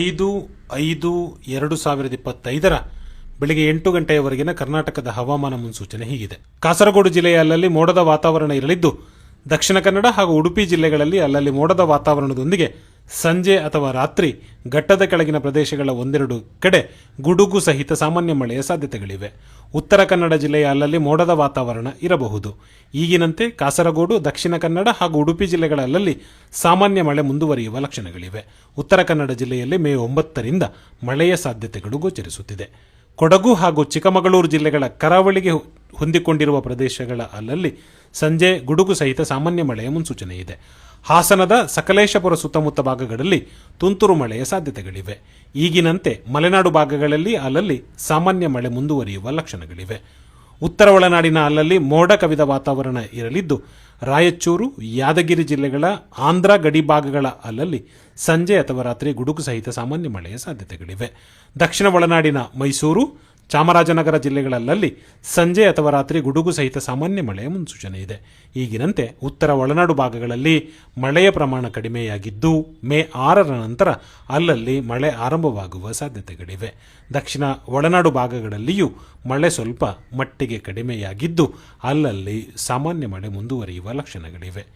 ಐದು ಐದು, ಎರಡು ಸಾವಿರದ ಇಪ್ಪತ್ತೈದರ ಬೆಳಿಗ್ಗೆ ಎಂಟು ಗಂಟೆಯವರೆಗಿನ ಕರ್ನಾಟಕದ ಹವಾಮಾನ ಮುನ್ಸೂಚನೆ ಹೀಗಿದೆ. ಕಾಸರಗೋಡು ಜಿಲ್ಲೆಯ ಅಲ್ಲಲ್ಲಿ ಮೋಡದ ವಾತಾವರಣ ಇರಲಿದ್ದು, ದಕ್ಷಿಣ ಕನ್ನಡ ಹಾಗೂ ಉಡುಪಿ ಜಿಲ್ಲೆಗಳಲ್ಲಿ ಅಲ್ಲಲ್ಲಿ ಮೋಡದ ವಾತಾವರಣದೊಂದಿಗೆ ಸಂಜೆ ಅಥವಾ ರಾತ್ರಿ ಘಟ್ಟದ ಕೆಳಗಿನ ಪ್ರದೇಶಗಳ ಒಂದೆರಡು ಕಡೆ ಗುಡುಗು ಸಹಿತ ಸಾಮಾನ್ಯ ಮಳೆಯ ಸಾಧ್ಯತೆಗಳಿವೆ. ಉತ್ತರ ಕನ್ನಡ ಜಿಲ್ಲೆಯ ಅಲ್ಲಲ್ಲಿ ಮೋಡದ ವಾತಾವರಣ ಇರಬಹುದು. ಈಗಿನಂತೆ ಕಾಸರಗೋಡು, ದಕ್ಷಿಣ ಕನ್ನಡ ಹಾಗೂ ಉಡುಪಿ ಜಿಲ್ಲೆಗಳ ಸಾಮಾನ್ಯ ಮಳೆ ಮುಂದುವರಿಯುವ ಲಕ್ಷಣಗಳಿವೆ. ಉತ್ತರ ಕನ್ನಡ ಜಿಲ್ಲೆಯಲ್ಲಿ ಮೇ ಒಂಬತ್ತರಿಂದ ಮಳೆಯ ಸಾಧ್ಯತೆಗಳು ಗೋಚರಿಸುತ್ತಿದೆ. ಕೊಡಗು ಹಾಗೂ ಚಿಕ್ಕಮಗಳೂರು ಜಿಲ್ಲೆಗಳ ಕರಾವಳಿಗೆ ಹೊಂದಿಕೊಂಡಿರುವ ಪ್ರದೇಶಗಳ ಅಲ್ಲಲ್ಲಿ ಸಂಜೆ ಗುಡುಗು ಸಹಿತ ಸಾಮಾನ್ಯ ಮಳೆಯ ಮುನ್ಸೂಚನೆ ಇದೆ. ಹಾಸನದ ಸಕಲೇಶಪುರ ಸುತ್ತಮುತ್ತ ಭಾಗಗಳಲ್ಲಿ ತುಂತುರು ಮಳೆಯ ಸಾಧ್ಯತೆಗಳಿವೆ. ಈಗಿನಂತೆ ಮಲೆನಾಡು ಭಾಗಗಳಲ್ಲಿ ಅಲ್ಲಲ್ಲಿ ಸಾಮಾನ್ಯ ಮಳೆ ಮುಂದುವರಿಯುವ ಲಕ್ಷಣಗಳಿವೆ. ಉತ್ತರ ಒಳನಾಡಿನ ಅಲ್ಲಲ್ಲಿ ಮೋಡ ಕವಿದ ವಾತಾವರಣ ಇರಲಿದ್ದು, ರಾಯಚೂರು, ಯಾದಗಿರಿ ಜಿಲ್ಲೆಗಳ ಆಂಧ್ರ ಗಡಿ ಭಾಗಗಳ ಅಲ್ಲಲ್ಲಿ ಸಂಜೆ ಅಥವಾ ರಾತ್ರಿ ಗುಡುಗು ಸಹಿತ ಸಾಮಾನ್ಯ ಮಳೆಯ ಸಾಧ್ಯತೆಗಳಿವೆ. ದಕ್ಷಿಣ ಒಳನಾಡಿನ ಮೈಸೂರು ಚಾಮರಾಜನಗರ ಜಿಲ್ಲೆಗಳಲ್ಲಲ್ಲಿ ಸಂಜೆ ಅಥವಾ ರಾತ್ರಿ ಗುಡುಗು ಸಹಿತ ಸಾಮಾನ್ಯ ಮಳೆಯ ಮುನ್ಸೂಚನೆ ಇದೆ. ಈಗಿನಂತೆ ಉತ್ತರ ಒಳನಾಡು ಭಾಗಗಳಲ್ಲಿ ಮಳೆಯ ಪ್ರಮಾಣ ಕಡಿಮೆಯಾಗಿದ್ದು, ಮೇ ಆರರ ನಂತರ ಅಲ್ಲಲ್ಲಿ ಮಳೆ ಆರಂಭವಾಗುವ ಸಾಧ್ಯತೆಗಳಿವೆ. ದಕ್ಷಿಣ ಒಳನಾಡು ಭಾಗಗಳಲ್ಲಿಯೂ ಮಳೆ ಸ್ವಲ್ಪ ಮಟ್ಟಿಗೆ ಕಡಿಮೆಯಾಗಿದ್ದು, ಅಲ್ಲಲ್ಲಿ ಸಾಮಾನ್ಯ ಮಳೆ ಮುಂದುವರಿಯುವ ಲಕ್ಷಣಗಳಿವೆ.